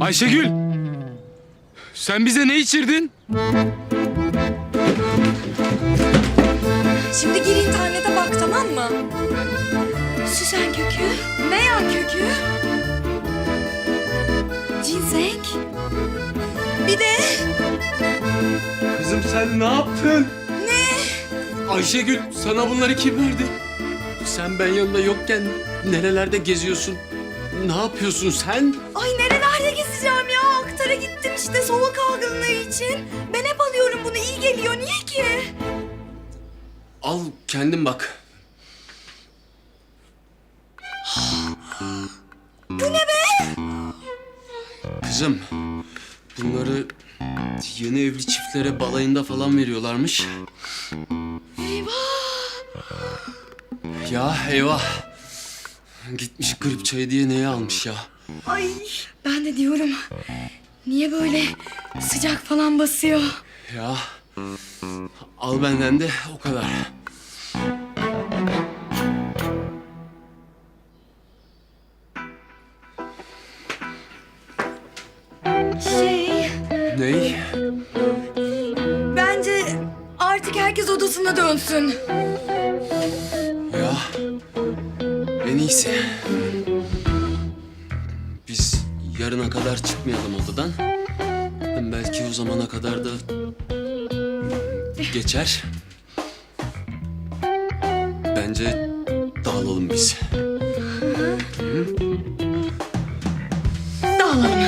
Ayşegül! Sen bize ne içirdin? Şimdi gir internete bak tamam mı? Süsen kökü, meyan kökü, ginseng. Bir de Kızım sen ne yaptın? Ne? Ayşegül sana bunları kim verdi? Sen ben yanında yokken nerelerde geziyorsun? Ne yapıyorsun sen? ay nerelerde gezeceğim ya? Aktar'a gittim işte soğuk algınlığı için. Ben hep alıyorum bunu iyi geliyor. Niye ki? Al kendin bak. Bu ne be? Kızım bunları yeni evli çiftlere balayında falan veriyorlarmış. Eyvah. Ya eyvah. Gitmiş grip çayı diye neye almış ya? Ay ben de diyorum. Niye böyle sıcak falan basıyor? Ya al benden de o kadar. Şey, Ney? bence artık herkes odasına dönsün. Ya en iyisi. Biz yarına kadar çıkmayalım odadan. Hem belki o zamana kadar da geçer. Bence dağılalım biz. Dağılalım.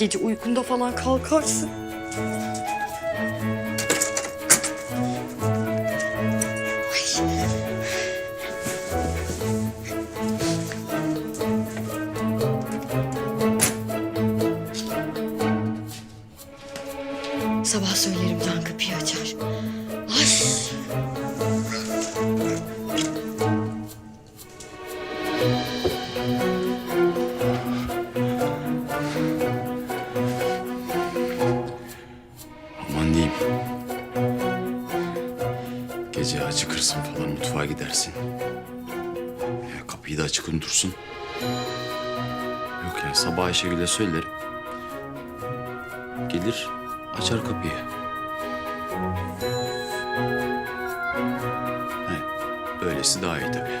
Gece uykunda falan kalkarsın. Sabah söylerim can kapıyı açar. Gece acıkırsın falan mutfağa gidersin. Ya kapıyı da açık unutursun. Yok ya sabah Ayşegül'e söylerim. Gelir açar kapıyı. He, böylesi daha iyi tabii.